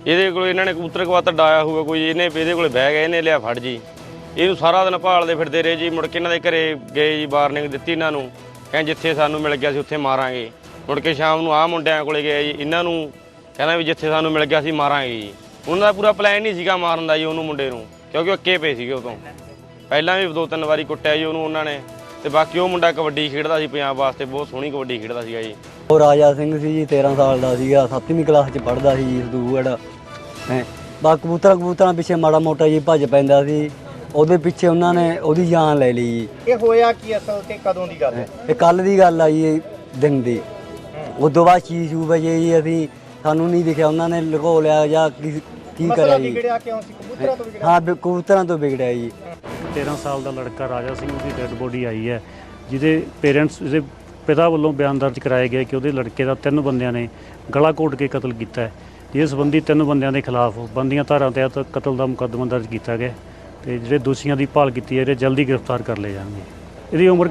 ਇਹਦੇ ਕੋਲ ਇਹਨਾਂ ਨੇ ਕਬੂਤਰ ਕਵਾਤਾ ਡਾਇਆ ਹੋਊਗਾ, ਕੋਈ ਇਹਨੇ ਇਹਦੇ ਕੋਲ ਬਹਿ ਗਿਆ, ਇਹਨੇ ਲਿਆ ਫੜ ਜੀ। ਇਹਨੂੰ ਸਾਰਾ ਦਿਨ ਭਾਲਦੇ ਫਿਰਦੇ ਰਹੇ ਜੀ। ਮੁੜ ਕੇ ਇਹਨਾਂ ਦੇ ਘਰੇ ਗਏ ਜੀ, ਵਾਰਨਿੰਗ ਦਿੱਤੀ ਇਹਨਾਂ ਨੂੰ। ਕਹਿੰਦੇ ਜਿੱਥੇ ਸਾਨੂੰ ਮਿਲ ਗਿਆ ਸੀ, ਉੱਥੇ ਮਾਰਾਂਗੇ। ਮੁੜ ਕੇ ਸ਼ਾਮ ਨੂੰ ਆਹ ਮੁੰਡਿਆਂ ਕੋਲੇ ਗਏ ਜੀ ਇਹਨਾਂ ਨੂੰ ਕਹਿੰਦਾ ਵੀ ਜਿੱਥੇ ਸਾਨੂੰ ਮਿਲ ਗਿਆ ਸੀ ਮਾਰਾਂਗੇ ਜੀ। ਉਹਨਾਂ ਦਾ ਪੂਰਾ ਪਲਾਨ ਨਹੀਂ ਸੀਗਾ ਮਾਰਨ ਦਾ ਜੀ ਉਹਨੂੰ ਮੁੰਡੇ ਨੂੰ ਕਿਉਂਕਿ ਉਹ ਅੱਕੇ ਪਏ ਸੀਗੇ ਉਦੋਂ ਪਹਿਲਾਂ ਵੀ ਦੋ ਤਿੰਨ ਵਾਰੀ ਕੁੱਟਿਆ ਜੀ ਉਹਨੂੰ ਉਹਨਾਂ ਨੇ ਤੇ ਬਾਕੀ ਉਹ ਮੁੰਡਾ ਕਬੱਡੀ ਖੇਡਦਾ ਸੀ ਪੰਜਾਬ ਵਾਸਤੇ ਬਹੁਤ ਸੋਹਣੀ ਕਬੱਡੀ ਖੇਡਦਾ ਸੀਗਾ ਜੀ। ਉਹ ਰਾਜਾ ਸਿੰਘ ਸੀ ਜੀ 13 ਸਾਲ ਦਾ ਸੀਗਾ 7ਵੀਂ ਕਲਾਸ 'ਚ ਪੜ੍ਹਦਾ ਸੀ ਜੀ ਸਦੂਗੜ ਹੈ ਬਾ ਕਬੂਤਰਾਂ ਕਬੂਤਰਾਂ ਪਿੱਛੇ ਮਾੜਾ ਮੋਟਾ ਜੀ ਭੱਜ ਪੈਂਦਾ ਸੀ ਉਹਦੇ ਪਿੱਛੇ ਉਹਨਾਂ ਨੇ ਉਹਦੀ ਜਾਨ ਲੈ ਲਈ ਜੀ। ਇਹ ਹੋਇਆ ਕੀ ਅਸਲ ਤੇ ਕਦੋਂ ਦੀ ਗੱਲ ਹੈ? ਇਹ ਕੱਲ ਦੀ ਗੱਲ ਆ ਜੀ ਦਿਨ ਦੀ। ਉਦੋਂ ਬਾਅਦ ਛੇ ਛੂ ਵਜੇ ਜੀ ਅਸੀਂ ਸਾਨੂੰ ਨਹੀਂ ਦਿਖਿਆ ਉਹਨਾਂ ਨੇ ਲੁਕੋ ਲਿਆ ਜਾਂ ਕੀ ਕੀ ਮਸਲਾ ਕਰਿਆ ਜੀ। ਵਿਗੜਿਆ ਕਿਉਂ ਸੀ? ਕਬੂਤਰਾਂ ਤੋਂ ਵਿਗੜਿਆ? ਹਾਂ ਵੀ ਕਬੂਤਰਾਂ ਤੋਂ ਵਿਗੜਿਆ ਜੀ। 13 ਸਾਲ ਦਾ ਲੜਕਾ ਰਾਜਾ ਸਿੰਘ ਦੀ ਡੈੱਡ ਬੋਡੀ ਆਈ ਹੈ ਜਿਹਦੇ ਪੇਰੈਂਟਸ ਜਿਹਦੇ ਪਿਤਾ ਵੱਲੋਂ ਬਿਆਨ ਦਰਜ ਕਰਾਇਆ ਗਿਆ ਕਿ ਉਹਦੇ ਲੜਕੇ ਦਾ ਤਿੰਨ ਬੰਦਿਆਂ ਨੇ ਗਲਾ ਘੋਟ ਕੇ ਕਤਲ ਕੀਤਾ ਹੈ। ਇਸ ਸੰਬੰਧੀ ਤਿੰਨ ਬੰਦਿਆਂ ਦੇ ਖਿਲਾਫ ਬੰਦੀਆਂ ਧਾਰਾ ਤਹਿਤ ਕਤਲ ਦਾ ਮੁਕੱਦਮਾ ਦਰਜ ਕੀਤਾ ਗਿਆ ਤੇ ਜਿਹੜੇ ਦੋਸ਼ੀਆਂ ਦੀ ਭਾਲ ਕੀਤੀ ਹੈ ਜਿਹੜੇ ਜਲਦੀ ਗ੍ਰਿਫਤਾਰ ਕਰ ਲਏ ਜਾਣਗੇ। ਇਹਦੀ ਉਮਰ